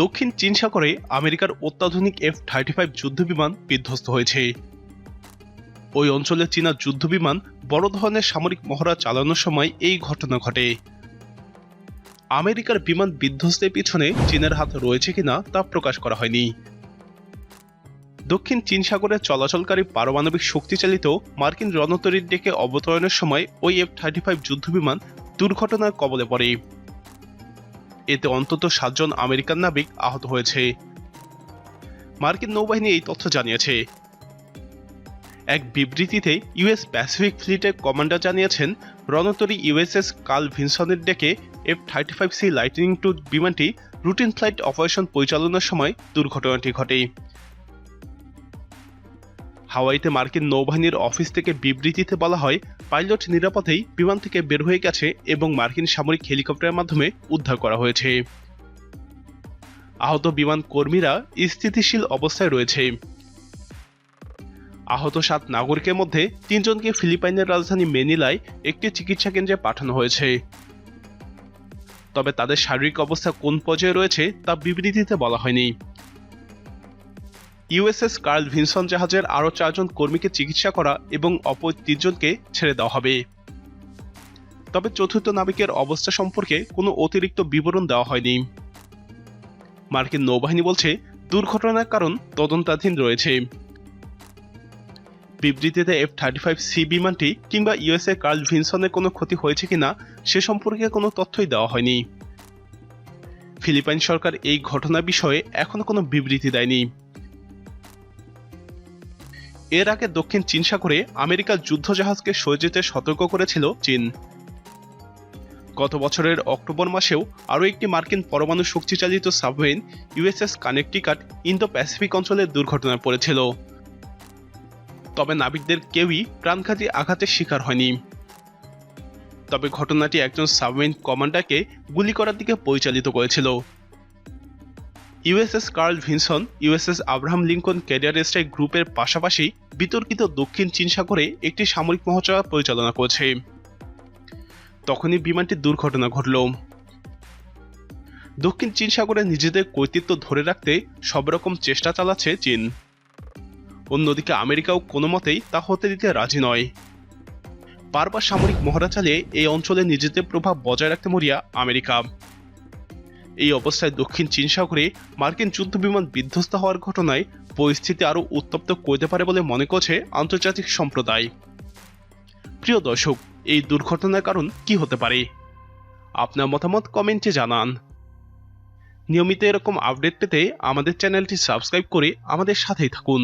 দক্ষিণ চীন সাগরে আমেরিকার অত্যাধুনিক এফ থার্টি ফাইভ যুদ্ধবিমান বিধ্বস্ত হয়েছে। ওই অঞ্চলে চীনা যুদ্ধবিমান বড় ধরনের সামরিক মহড়া চালানোর সময় এই ঘটনা ঘটে। আমেরিকার বিমান বিধ্বস্তের পিছনে চীনের হাত রয়েছে কিনা তা প্রকাশ করা হয়নি। দক্ষিণ চীন সাগরে চলাচলকারী পারমাণবিক শক্তিচালিত মার্কিন রণতরীর ডেকে অবতরণের সময় ওই এফ থার্টি ফাইভ যুদ্ধবিমান দুর্ঘটনার কবলে পড়ে। এতে অন্তত সাতজন আমেরিকান নাবিক আহত হয়েছে। মার্কিন নৌবাহিনী এই তথ্য জানিয়েছে। এক বিবৃতিতে ইউএস প্যাসিফিক ফ্লিটের কমান্ডার জানিয়েছেন, রণতরি ইউএসএস কার্ল ভিনসনের ডেকে F thirty five C Lightning two বিমানটি রুটিন ফ্লাইট অপারেশন পরিচালনার সময় দুর্ঘটনাটি ঘটে। হাওয়াইতে মার্কিন নৌবাহিনীর অফিস থেকে বিবৃতিতে বলা হয়, পাইলট নিরাপদেই বিমান থেকে বের হয়ে গেছে এবং মার্কিন সামরিক হেলিকপ্টারের মাধ্যমে উদ্ধার করা হয়েছে। আহত বিমান কর্মীরা স্থিতিশীল অবস্থায় রয়েছে। আহত সাত নাগরিকের মধ্যে তিনজনকে ফিলিপাইনের রাজধানী মেনিলায় একটি চিকিৎসা কেন্দ্রে পাঠানো হয়েছে। তবে তাদের শারীরিক অবস্থা কোন পর্যায়ে রয়েছে তা বিবৃতিতে বলা হয়নি। ইউএসএস কার্ল ভিনসন জাহাজের আরও চারজন কর্মীকে চিকিৎসা করা এবং অপর তিনজনকে ছেড়ে দেওয়া হবে। তবে চতুর্থ নাবিকের অবস্থা সম্পর্কে কোনো অতিরিক্ত বিবরণ দেওয়া হয়নি। মার্কিন নৌবাহিনী বলছে, দুর্ঘটনার কারণ তদন্তাধীন রয়েছে। বিবৃতিতে এফ থার্টি ফাইভ সি বিমানটি কিংবা ইউএসএ কার্ল ভিনসনের কোনো ক্ষতি হয়েছে কিনা সে সম্পর্কে কোনো তথ্যই দেওয়া হয়নি। ফিলিপাইন সরকার এই ঘটনা বিষয়ে এখনও কোনো বিবৃতি দেয়নি। এর আগে দক্ষিণ চীন সাগরে আমেরিকার যুদ্ধজাহাজকে সরে যেতে সতর্ক করেছিল চীন। গত বছরের অক্টোবর মাসেও আরও একটি মার্কিন পরমাণু শক্তিচালিত submarine USS Connecticut Indo Pacific অঞ্চলে দুর্ঘটনায় পড়েছিল। তবে নাবিকদের কেউই প্রাণঘাতী আঘাতের শিকার হয়নি। তবে ঘটনাটি একজন সাবমেরিন কমান্ডারকে গুলি করার দিকে পরিচালিত করেছিল। USS Carl Vinson, USS Abraham Lincoln carrier strike গ্রুপের পাশাপাশি বিতর্কিত দক্ষিণ চীন সাগরে একটি সামরিক মহাচড়া পরিচালনা করছে। তখনই বিমানটি দুর্ঘটনা ঘটল। দক্ষিণ চীন সাগরে নিজেদের কর্তৃত্ব ধরে রাখতে সব রকম চেষ্টা চালাচ্ছে চীন। অন্যদিকে আমেরিকাও কোনো মতেই তা হতে দিতে রাজি নয়। বারবার সামরিক মহড়া চালিয়ে এই অঞ্চলে নিজেদের প্রভাব বজায় রাখতে মরিয়া আমেরিকা। এই অবস্থায় দক্ষিণ চীন সাগরে মার্কিন যুদ্ধ বিমান বিধ্বস্ত হওয়ার ঘটনায় পরিস্থিতি আরও উত্তপ্ত করতে পারে বলে মনে করছে আন্তর্জাতিক সম্প্রদায়। প্রিয় দর্শক, এই দুর্ঘটনার কারণ কি হতে পারে? আপনার মতামত কমেন্টে জানান। নিয়মিত এরকম আপডেট পেতে আমাদের চ্যানেলটি সাবস্ক্রাইব করে আমাদের সাথেই থাকুন।